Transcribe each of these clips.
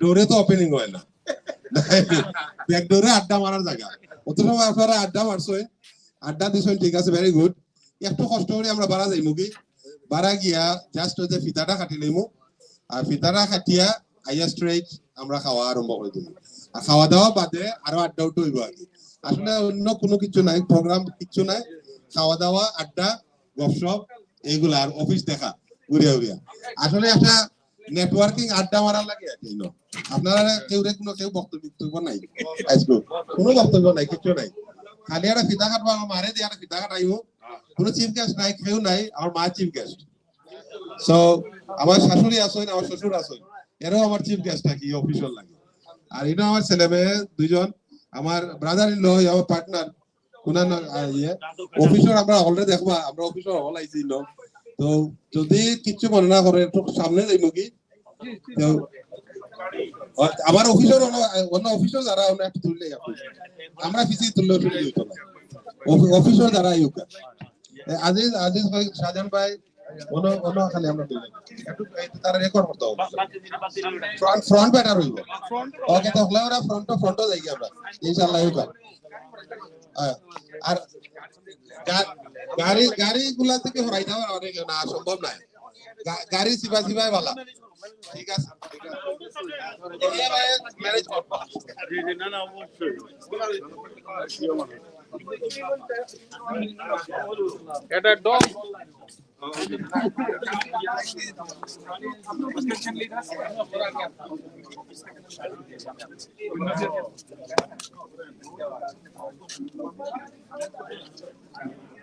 ডোরে তো ওপেনিং হয় না। ব্যাক ডোরে আড্ডা মারার জায়গা। আপনারা আড্ডা মারছেন আড্ডা দিছেন ঠিক আছে ভেরি গুড একটু কষ্ট করে আমরা বাড়া যাইমু কি? বাড়া গিয়া জাস্ট ফিতাটা কাটি আর ফিতাটা কাটিয়া আইয়া স্ট্রেট আমরা খাওয়া আরম্ভ করে দিব আর খাওয়া দাওয়া বাদে আরও আড্ডা উঠে আর আসলে অন্য কোনো কিছু নাই প্রোগ্রাম কিছু নাই। খাওয়া দাওয়া, আড্ডা গপসপ এইগুলা আর অফিস দেখা, ঘুরিয়া ঘুরিয়া। আসলে একটা নেটওয়ার্কিং আড্ডা মারার লাগে কি, আপনারা কেউ রে কোনো কেউ বক্তব্য বক্তব্য নাই। আজকে কোনো বক্তব্য নাই কিছু নাই। খালি একটা ফিতা কাটবা আমার মারে দিয়ে একটা ফিতা কাটাইব কোনো চিফ গেস্ট নাই কেউ নাই আমার মা চিফ গেস্ট সো আমার শাশুড়ি আসেন আমার শ্বশুর আসেন এরাও আমার চিফ গেস্ট থাকি অফিসিয়াল লাগে আর এটা আমার ছেলে মেয়ে দুইজন আমার ব্রাদার ইন ল আমার পার্টনার কোনা ইয়ে। অফিসর আমরা অলরেডি দেখবা আমরা অফিসর হল আইছি তো যদি কিছু মনে না করে একটু সামনে যাইব কি? আমার অফিসর অন্য অফিসর যারা অন্য একটু তুললে আমরা পিছি তুললে অফিসর যারা ইউক আজিজ আজিজ ভাই ভাই রেকর্ড ফ্রন্ট ফ্রন্ট ফ্রন্ট আমরা আর গাড়ি গুলা থেকে হরাই দেওয়া অনেক না, সম্ভব নাই। গাড়ি সিবা সিবাই ভালো ঠিক আছে ঠিক আছে এরিয়া ভাই ম্যানেজ করবো এটা ডগ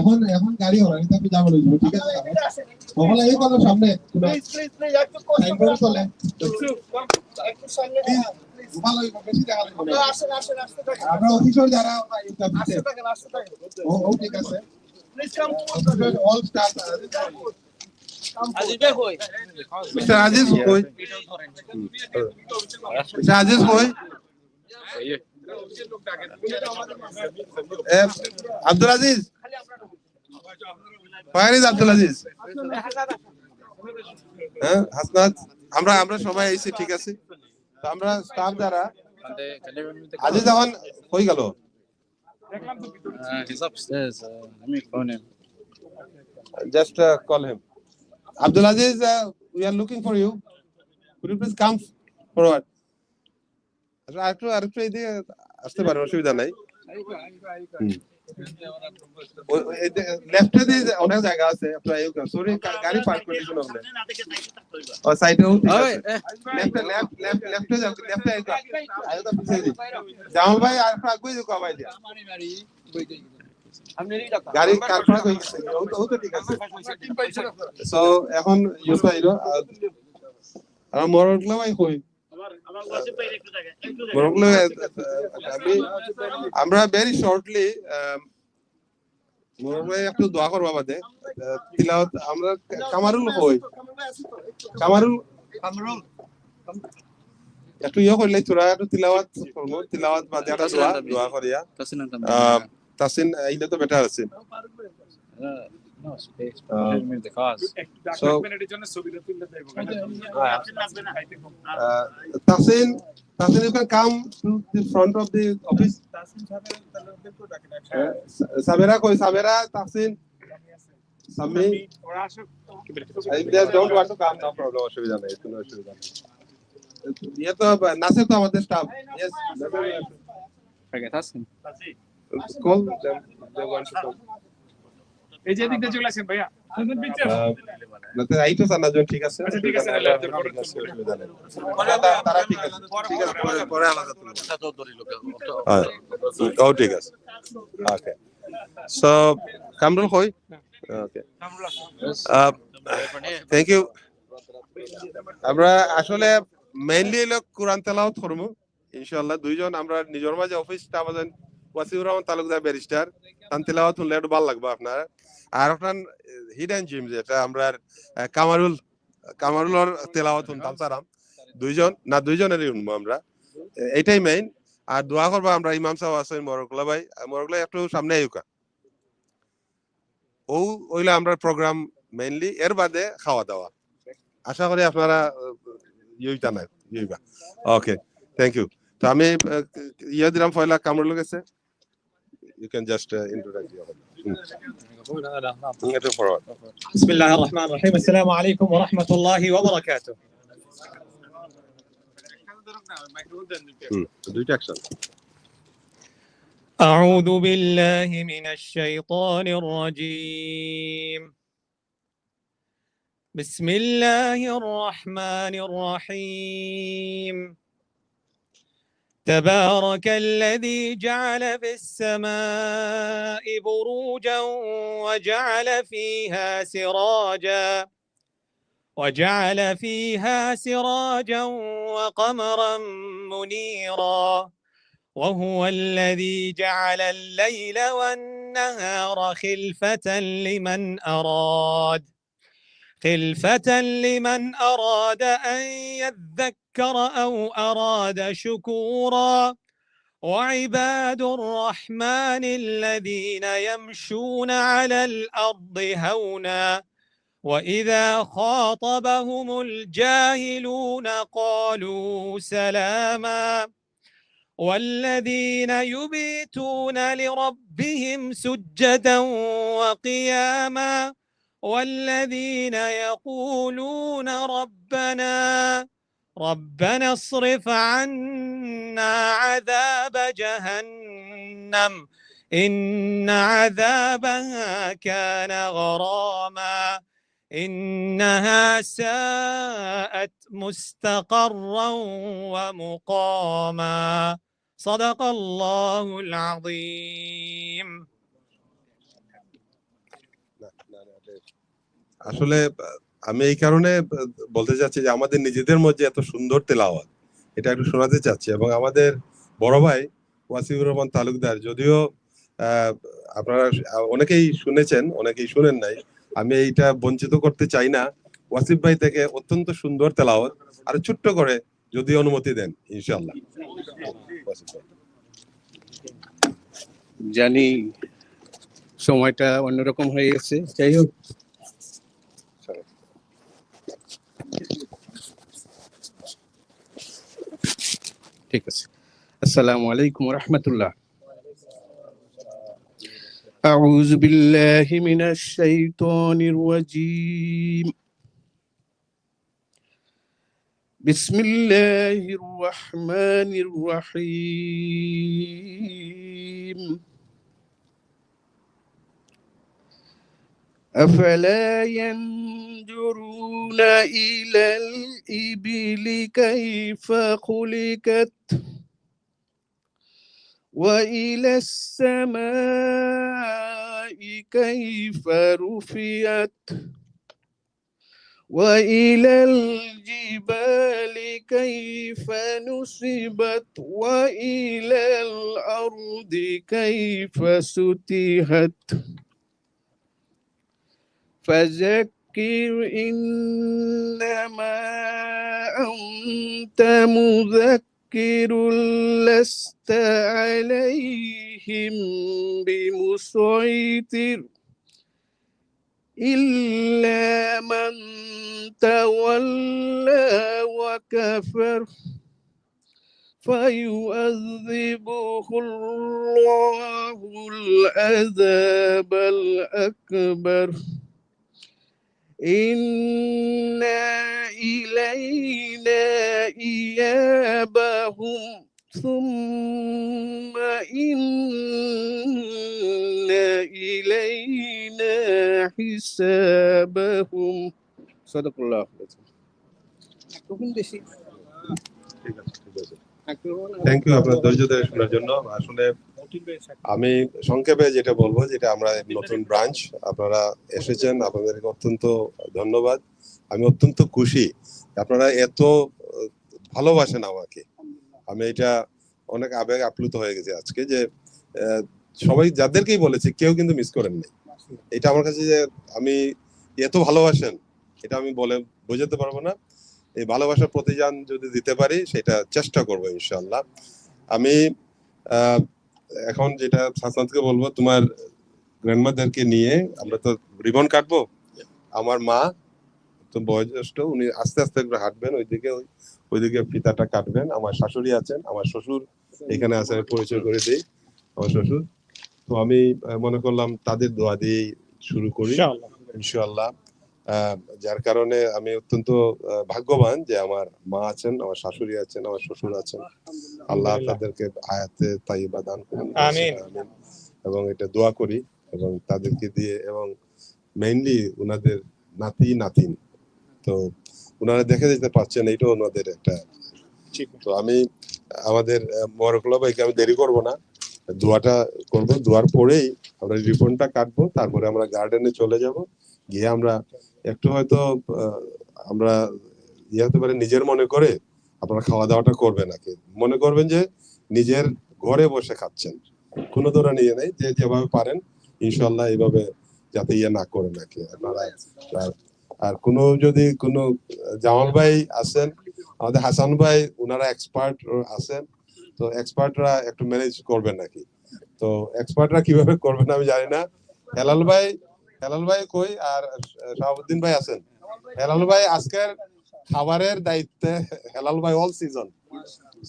এখন এখন গাড়ি তো আমি যাব লইব ঠিক আছে? কখন লাগে কত সামনে? সাইন করে চলে। ভালো হইব, বেশি দেখা লাগবে না। আমরা অফিসর যারা আমরা এই অফিসে ও ও ঠিক আছে। অল স্টাফ মিস্টার আজিজ কই মিস্টার আজিজ কই আব্দুল আজিজ ফায়ারিজ আব্দুলাজিজ হ্যাঁ হাসনাত আমরা আমরা সবাই ঠিক আছে? আমরা স্টাফ যারা আজি যখন হই গেল। Call him uh, Abdul Aziz we are looking for you please come forward আরেকটু আরেকটু এই আসতে পারে অসুবিধা নাই। লেফটে দিয়ে অনেক জায়গা আছে আপনার সরি গাড়ি পার্ক করে দিয়েছেন আপনি ও সাইডে wait, লেফটে লেফট লেফট লেফটে যাও লেফটে আয়ো তো পিছে দি জামাল ভাই আর একটু আগুই দিও কবাই দিয়া। গাড়ি কার ফাঁক গেছে? ও তো ঠিক আছে। সো এখন ইউসা আইলো আর মরগলা ভাই কই? মরগলা আমি আমরা ভেরি শর্টলি একটু দোয়া করবা বাদে আহ, তিলাওয়াত আমরা কামারুল কই কামারুল একটু ইয়ে করলে তোরা একটু তিলাওয়াত করব তিলাওয়াত বাদে একটা দোয়া দোয়া করিয়া। তাসিন এইটা তো বেটার আছে। Uh, No space, management the cause. So, uh, Tasin, Tasin, you can come to the front of the office. Uh, Sabera, koi Sabera, Tasin. Sami. If they don't want to come, no problem. অসুবিধা নেই, কোনো অসুবিধা নেই। ইয়ে তো নাসির তো আমাদের staff. Yes. Okay, Tasin. Call them. They want to come. এই যে দিকটা চলে আসেন ভাইয়া। ঠিক আছে। আচ্ছা, ঠিক আছে। তারা- ঠিক আছে ঠিক আছে পরে- পরে আলাদা তুলবো হ্যাঁ ও ঠিক আছে। ওকে। সো কামরুল কই? ওকে। থ্যাংক ইউ আমরা আসলে মেইনলি হলো কোরআন তেলাওয়াত করব। ইনশাআল্লাহ দুইজন আমরা নিজের মাঝে অফিস আছেন ওয়াসিউর রহমান তালুকদার ব্যারিস্টার তান তেলাওয়াত শুনলে একটু ভালো লাগবে আপনার। আর আপনার হিডেন জিম যেটা আমরা আহ, কামারুল কামারুলর তেলাওয়াত শুনতাম সারাম। দুইজন না দুইজনেরই শুনব আমরা। এটাই মেইন আর দোয়া করব আমরা ইমাম সাহেব আছেন মরকলা ভাই। মরকলা একটু সামনে আইউকা ও ওইলে আমরা প্রোগ্রাম মেইনলি এর বাদে খাওয়া দাওয়া আশা করি আপনারা ইউটা নাই ইউবা ওকে থ্যাংক ইউ তো আমি ইয়ে দিলাম ফয়লা কামরুল গেছে। you can just uh, introduce your mm. forward. بسم الله الرحمن الرحيم السلام عليكم ورحمة الله وبركاته أعوذ بالله من الشيطان الرجيم بسم الله الرحمن الرحيم تبارك الذي جعل في السماء بروجا وجعل فيها سراجا وجعل فيها سراجا وقمرا منيرا وهو الذي جعل الليل والنهار خلفة لمن أراد. خلفة لمن أراد أن يذكر أو أراد شكورا. وعباد الرحمن الذين يمشون على الأرض هونا. وإذا خاطبهم الجاهلون قالوا سلاما. والذين يبيتون لربهم سجدا وقياما. والذين يقولون ربنا ربنا اصرف عنا عذاب جهنم إن عذابها كان غراما إنها ساءت مستقرا ومقاما. صدق الله العظيم. আসলে, আমি এই কারণে বলতে চাচ্ছি যে আমাদের নিজেদের মধ্যে এত সুন্দর তেলাওয়াত, এটা একটু শোনাতে চাচ্ছি। এবং আমাদের বড় ভাই ওয়াসিউর রহমান তালুকদার, যদিও আপনারা অনেকেই শুনেছেন, অনেকেই শুনেন নাই, আমি এইটা বঞ্চিত করতে চাই না। ওয়াসিফ ভাই থেকে অত্যন্ত সুন্দর তেলাওয়াত, আর ছোট্ট করে যদি অনুমতি দেন, ইনশাআল্লাহ। জানি সময়টা অন্যরকম হয়ে গেছে। যাই হোক ঠিক আছে আসসালামু আলাইকুম রহমতুল্লাহ أعوذ بالله من الشيطان الرجيم بسم الله الرحمن الرحيم أفلا ينظرون إلى الإبل كيف خلقت وإلى السماء كيف رفعت وإلى الجبال كيف نصبت وإلى الأرض كيف سطحت فذكر إنما أنت مذكر لست عليهم بمسيطر إلا من تولى وكفر فيؤذبه الله العذاب الأكبر Inna ilayna iyabahum Thumma inna ilayna hisabahum. Sadaqallah. Nah, Thank you, আপনার ধৈর্য ধরে জন্য আসলে আমি সংক্ষেপে যেটা বলব, যেটা আমরা নতুন ব্রাঞ্চ, আপনারা এসেছেন, আপনাদেরকে অত্যন্ত ধন্যবাদ। আমি অত্যন্ত খুশি, আপনারা এত ভালোবাসেন আমাকে। আমি এটা অনেক আবেগ আপ্লুত হয়ে গেছে আজকে যে সবাই যাদেরকেই বলেছে, কেউ কিন্তু মিস করেন করেননি এটা আমার কাছে যে, আমি এত ভালোবাসেন, এটা আমি বলে বোঝাতে পারব না। এই ভালোবাসার প্রতিদান যদি দিতে পারি, সেটা চেষ্টা করব ইনশাল্লাহ আমি এখন যেটা হাসনাতকে বলব তোমার গ্র্যান্ডমাদারকে নিয়ে আমরা তো রিবন কাটবো। আমার মা তো বয়োজ্যেষ্ঠ উনি আস্তে আস্তে করে হাঁটবেন ওইদিকে ওই- ওইদিকে ফিতাটা কাটবেন। আমার শাশুড়ি আছেন আমার শ্বশুর এখানে আছেন আমি পরিচয় করে দিই আমার শ্বশুর। তো আমি মনে করলাম তাদের দোয়া দিয়েই শুরু করি। ইনশাআল্লাহ। যার কারণে আমি অত্যন্ত ভাগ্যবান যে আমার মা আছেন আমার শাশুড়ি আছেন আমার শ্বশুর আছেন। আল্লাহ। তাদেরকে আয়াতে তাইবা দান করুন। এবং এটা দোয়া করি এবং তাদেরকে দিয়ে এবং মেইনলি ওনাদের নাতি নাতিন। তো ওনারা দেখে যেতে পারছেন এইটাও ওনাদের একটা ঠিক। তো আমি আমাদের মরকলা ভাইকে আমি দেরি করব না। দোয়াটা করব দোয়ার পরেই আমরা রিবনটা কাটবো তারপরে আমরা গার্ডেনে চলে যাব। গিয়ে আমরা একটু হয়তো আমরা ইয়ে হতে পারে, নিজের মনে করে আপনারা খাওয়া দাওয়াটা করবেন নাকি মনে করবেন যে নিজের ঘরে বসে খাচ্ছেন। কোনো ধরা নিয়ে নেই, যে যেভাবে পারেন ইনশাল্লাহ এইভাবে যাতে ইয়ে না করে নাকি আর কোনো যদি কোনো, জামাল ভাই আছেন, আমাদের হাসান ভাই ওনারা এক্সপার্ট আছেন, তো এক্সপার্টরা একটু ম্যানেজ করবেন নাকি তো এক্সপার্টরা কীভাবে করবেন আমি জানি না। হেলাল ভাই হেলাল ভাই কই আর শাহাবুদ্দিন ভাই আছেন? হেলাল ভাই, আজকের খাবারের দায়িত্বে হেলাল ভাই অল সিজন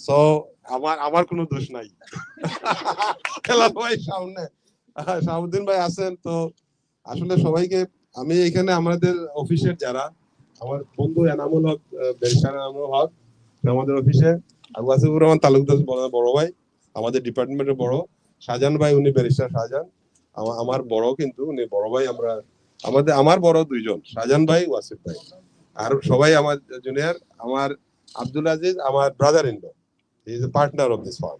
সো আমার আমার কোনো দোষ নাই। হেলাল ভাই সামনে, শাহাবুদ্দিন ভাই আছেন, তো আসলে সবাইকে, আমি এখানে আমাদের অফিসের যারা, আমার বন্ধু এনামুল হক বেরসান এনামুল হক, আমাদের অফিসে, আবু আসিফুর রহমান তালুকদার বড় ভাই, আমাদের ডিপার্টমেন্টের বড়, শাহজাহান ভাই, উনি ব্যারিস্টার শাহজাহান। আমার বড় কিন্তু উনি বড় ভাই, আমরা, আমাদের, আমার বড় দুইজন, শাহজাহান ভাই, ওয়াসিফ ভাই। আর সবাই আমার জুনিয়র আমার আব্দুল আজিজ, আমার brother in law is a partner of this firm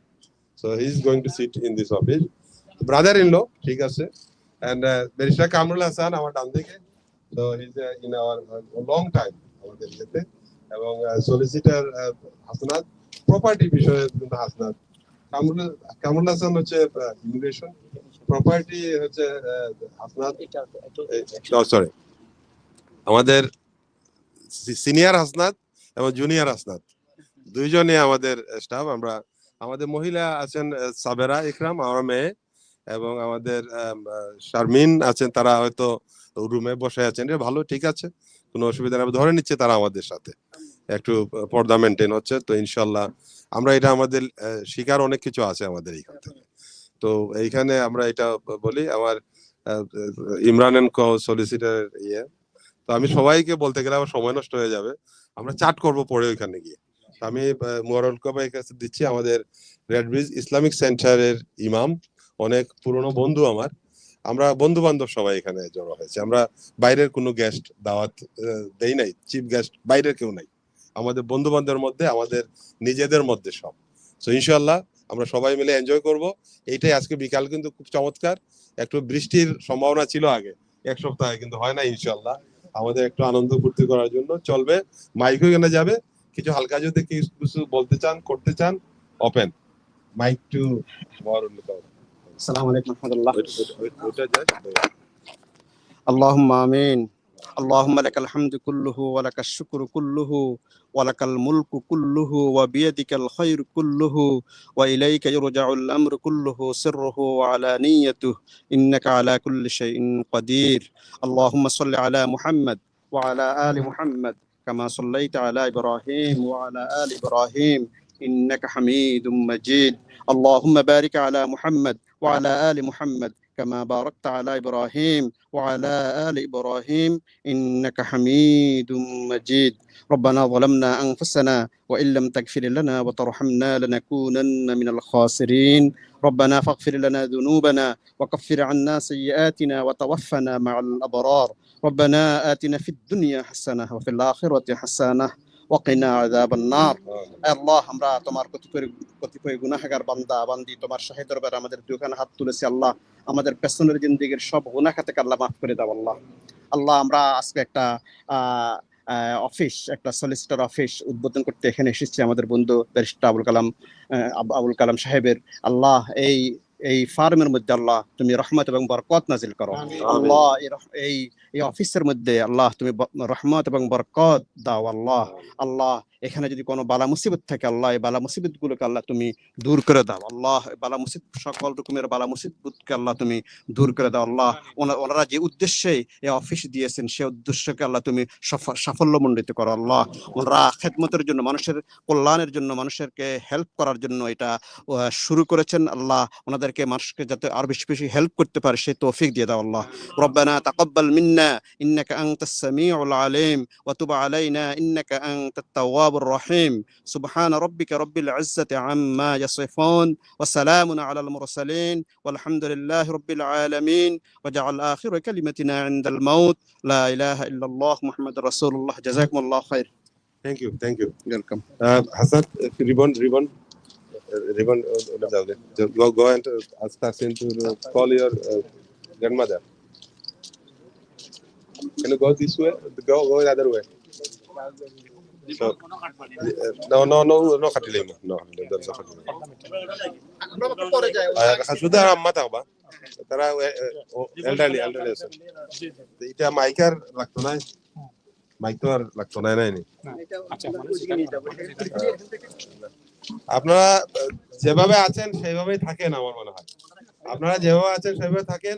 so he is going to sit in this office brother in law ঠিক আছে। এন্ড ব্যারিস্টার কামরুল হাসান আমার ডান দিকে। তো is in our long time আমাদের ইয়েতে। এবং সলিসিটার হাসনাত প্রপার্টি বিষয়ে কিন্তু হাসনাত। কামরুল কামরুল হাসান হচ্ছে ইমিগ্রেশন প্রপার্টি হচ্ছে হাসনাত সরি আমাদের সিনিয়র হাসনাত এবং জুনিয়র হাসনাত। দুইজনে আমাদের স্টাফ আমরা আমাদের মহিলা আছেন সাবেরা ইকরাম আমার মেয়ে এবং আমাদের শারমিন আছেন তারা হয়তো রুমে বসে আছেন। এটা ভালো ঠিক আছে কোনো অসুবিধা নেই। ধরে নিচ্ছে তারা আমাদের সাথে। একটু পর্দা মেনটেন হচ্ছে তো ইনশাল্লাহ আমরা এটা আমাদের শিকার অনেক কিছু আছে আমাদের এইখান থেকে। তো এইখানে আমরা এটা বলি আমার ইমরান এন্ড কো সলিসিটার ইয়ে। তো আমি সবাইকে বলতে গেলে আমার সময় নষ্ট হয়ে যাবে। আমরা চাট করব পরে ওইখানে গিয়ে। আমি মোয়ারল কবাই কাছে দিচ্ছি আমাদের রেড ব্রিজ ইসলামিক সেন্টারের ইমাম, অনেক পুরনো বন্ধু আমার। আমরা বন্ধু বান্ধব সবাই এখানে জড়ো হয়েছে। আমরা বাইরের কোনো গেস্ট দাওয়াত দেই নাই। চিফ গেস্ট বাইরের কেউ নাই। আমাদের বন্ধু বান্ধবের মধ্যে, আমাদের নিজেদের মধ্যে সব। তো ইনশাল্লাহ আমরা সবাই মিলে এনজয় করব। এইটাই আজকে বিকাল কিন্তু খুব চমৎকার। একটু বৃষ্টির সম্ভাবনা ছিল আগে এক সপ্তাহে কিন্তু হয় না ইনশাল্লাহ আমাদের একটু আনন্দ ফুর্তি করার জন্য চলবে। মাইকও এখানে যাবে। কিছু হালকা যদি কিছু বলতে চান করতে চান ওপেন মাইক টু আসসালামু আলাইকুম রহমতুল্লাহ। আল্লাহ আমিন। اللهم آمين اللهم لك الحمد كله ولك الشكر كله ولك الملك كله وبيدك الخير كله وإليك يرجع الأمر كله سره وعلانيته إنك على كل شيء قدير اللهم صل على محمد وعلى آل محمد كما صليت على إبراهيم وعلى آل إبراهيم إنك حميد مجيد اللهم بارك على محمد وعلى آل محمد كما باركت على إبراهيم وعلى آل إبراهيم إنك حميد مجيد. ربنا ظلمنا أنفسنا وإن لم تغفر لنا وترحمنا لنكونن من الخاسرين. ربنا فاغفر لنا ذنوبنا وكفر عنا سيئاتنا وتوفنا مع الأبرار. ربنا آتنا في الدنيا حسنة وفي الآخرة حسنة আমাদের পেছনের জিন্দিগির সব খাতে মাফ করে দাও আল্লাহ। আল্লাহ আমরা আজকে একটা আহ অফিস একটা সলিসিটর অফিস উদ্বোধন করতে এখানে এসেছি আমাদের বন্ধু ব্যারিস্টার আবুল কালাম আবুল কালাম সাহেবের। আল্লাহ এই এই ফার্মের মধ্যে আল্লাহ তুমি রহমত এবং বরকত নাজিল করো। আল্লাহ এই এই অফিসের মধ্যে আল্লাহ তুমি রহমত এবং বরকত দাও আল্লাহ। আল্লাহ এখানে যদি কোনো বালা মুসিবত থাকে, আল্লাহ এই বালা মুসিবত গুলোকে আল্লাহ তুমি দূর করে দাও। আল্লাহ বালা মুসিদ সকল রকমের বালা মুসিবতকে আল্লাহ তুমি দূর করে দাও। আল্লাহ ওনারা যে উদ্দেশ্যে এই অফিস দিয়েছেন, সে উদ্দেশ্যকে আল্লাহ তুমি সাফল্য সাফল্যমণ্ডিত করো। আল্লাহ ওনারা খেদমতের জন্য, মানুষের কল্যাণের জন্য, মানুষেরকে হেল্প করার জন্য এটা শুরু করেছেন। আল্লাহ ওনাদেরকে মানুষকে যাতে আর বেশি বেশি হেল্প করতে পারে সেই তৌফিক দিয়ে দাও আল্লাহ। রব্বানা তাকাব্বাল মিন্না, ইন্নাকা আনতাস সামিউল আলিম, ওয়া তুব আলাইনা, ইন্নাকা আনতাত তাওয়াব التواب الرحيم سبحان ربك رب العزة عما يصفون وسلام على المرسلين والحمد لله رب العالمين وجعل آخر كلمتنا عند الموت لا إله إلا الله محمد رسول الله جزاكم الله خير Thank you, thank you. Welcome. Uh, Hassad, ribbon, ribbon. Ribbon, uh, uh go, go and uh, ask him to uh, call your uh, grandmother. Can you go this way? Go, go the other way. শুধু আম্মা থাকবা তারা elderly elderly আছে। এটা মাইকার লাগতো না mic তো আর লাগতো না? নাই আপনারা যেভাবে আছেন সেইভাবেই থাকেন আমার মনে হয়। আপনারা যেভাবে আছেন সেভাবে থাকেন।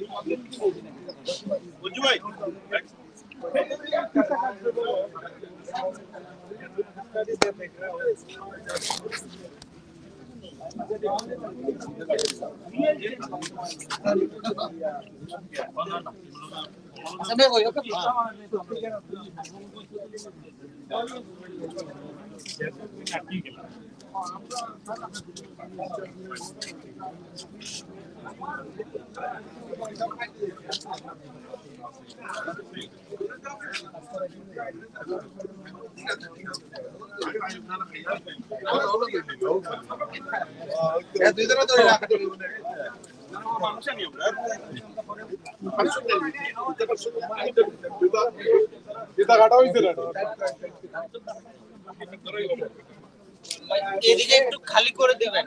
Would you wait? Sampai kok ya kan? এদিকে একটু খালি করে দেবেন।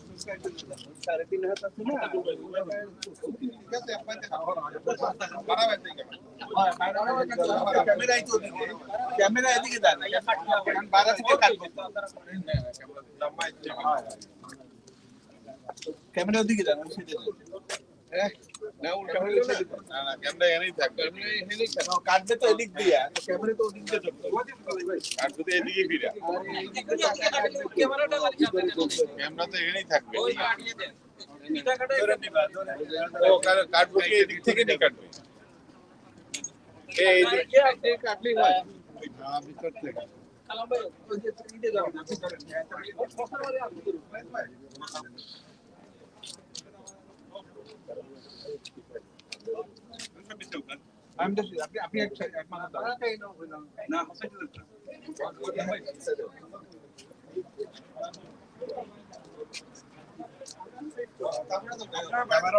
ক্যামেরা ওদিকে দেন ওই সাইডে কাটবে তো ক্যামেরা তো ওদিক দিয়ে চলবে ক্যামেরা তো এখানেই থাকবে। এদিক থেকে নিয়ে কাটবে কাটলেই হয়। ভিতর থেকে। আমি তো। আপনি আপনি এক সাইড এক মাথা দাও না সাইড ক্যামেরা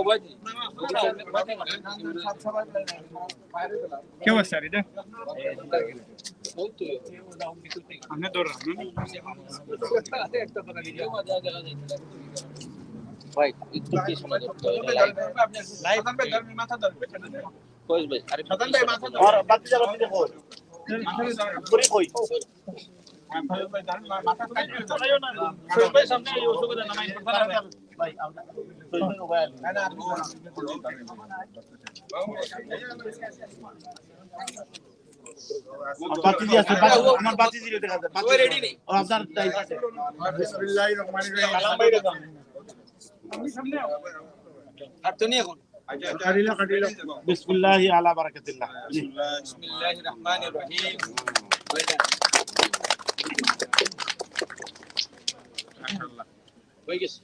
ওভার क्या हुआ सर इधर हमने दौड़ रहा ভাই একটু কি শোনা যাচ্ছে লাইভ মাথা ধরবে কোচ ভাই আরে সাধারণ ভাই মাথা ধরবে আর বাতি জ্বালা দিতে কই পুরি কই মাথা কাটিও না সোহেল ভাই সামনে এই অসুবিধা না মাইন্ড ভাই আমরা সোহেল ভাই মোবাইল না না বাতি দিয়ে আছে বাতি- আমার বাতি দিলে দেখা যায় বাতি রেডি নেই ও আপনার টাইম আছে বিসমিল্লাহির রহমানির রহিম কালাম ভাই بسم الله على بركة الله بسم الله الرحمن الرحيم كويس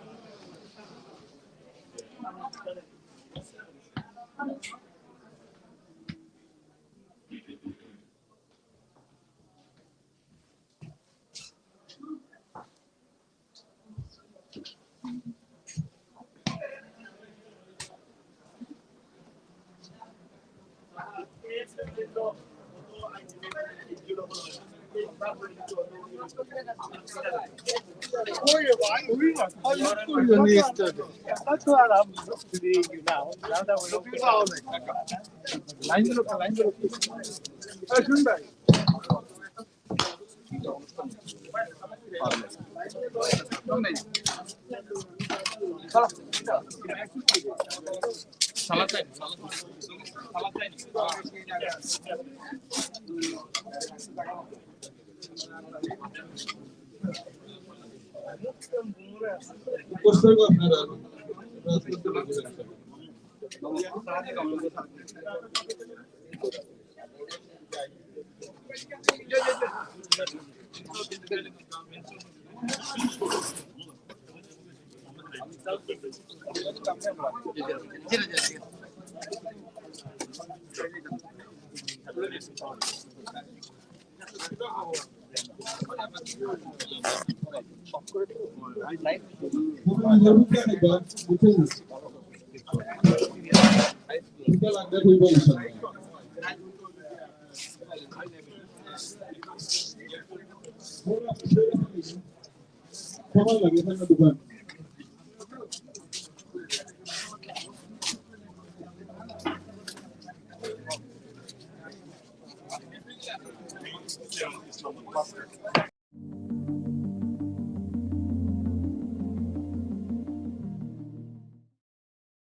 よろしくお願い。I looked for you yesterday. That's what I'm seeing you now. Now that we're looking for you. Line to look, line to look. Hey, Shundai. Thank you. উপসর্গ আপনারা Thank you. Come on, guerre de